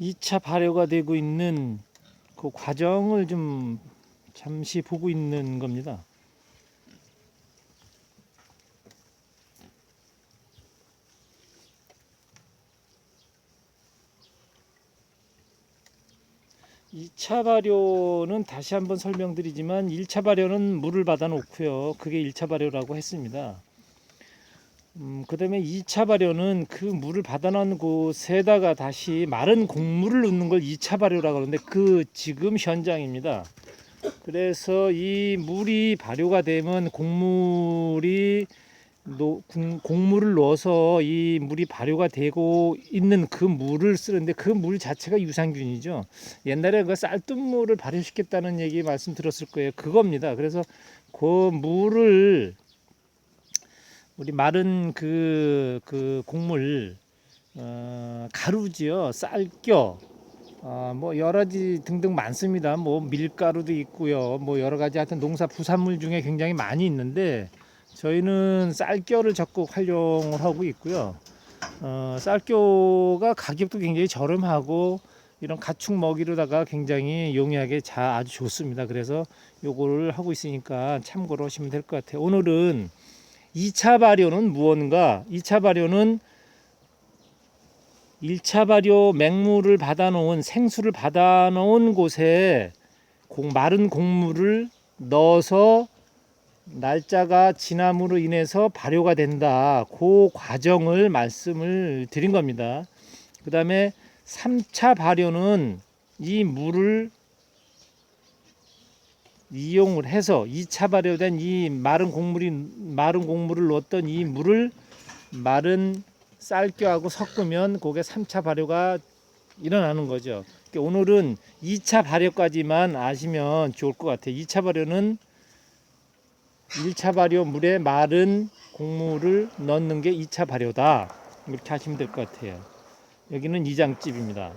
2차 발효가 되고 있는 그 과정을 좀 잠시 보고 있는 겁니다. 이차 발효는 다시 한번 설명드리지만 1차 발효는 물을 받아 놓고요. 그게 1차 발효라고 했습니다. 음, 그 다음에 2차 발효는 그 물을 받아 놓은 곳에다가 다시 마른 곡물을 넣는 걸 2차 발효라고 하는데 그 지금 현장입니다. 그래서 이 물이 발효가 되면 곡물이 노, 국- 곡물을 넣어서 이 물이 발효가 되고 있는 그 물을 쓰는데 그 물 자체가 유산균이죠. 옛날에 그 쌀뜨물을 발효시켰다는 얘기 말씀 들었을 거예요. 그겁니다. 그래서 그 물을 우리 마른 그, 그 곡물 어, 가루지요. 쌀겨 아, 뭐 여러 가지 등등 많습니다. 뭐 밀가루도 있고요. 뭐 여러 가지 하여튼 농사 부산물 중에 굉장히 많이 있는데 저희는 쌀겨를 적극 활용을 하고 있고요. 어, 쌀겨가 가격도 굉장히 저렴하고 이런 가축 먹이로다가 굉장히 용이하게 자 아주 좋습니다. 그래서 요거를 하고 있으니까 참고로 하시면 될 것 같아요. 오늘은 2차 발효는 무언가? 2차 발효는 1차 발효 맹물을 받아놓은 생수를 받아놓은 곳에 공, 마른 곡물을 넣어서 날짜가 지남으로 인해서 발효가 된다. 그 과정을 말씀을 드린 겁니다. 그 다음에 3차 발효는 이 물을 이용을 해서 2차 발효 된 이 마른 곡물이 마른 곡물을 넣었던 이 물을 마른 쌀겨하고 섞으면 그게 3차 발효가 일어나는 거죠. 그러니까 오늘은 2차 발효까지만 아시면 좋을 것 같아요. 2차 발효는 1차 발효 물에 마른 곡물을 넣는 게 2차 발효다. 이렇게 하시면 될 것 같아요. 여기는 이장집입니다.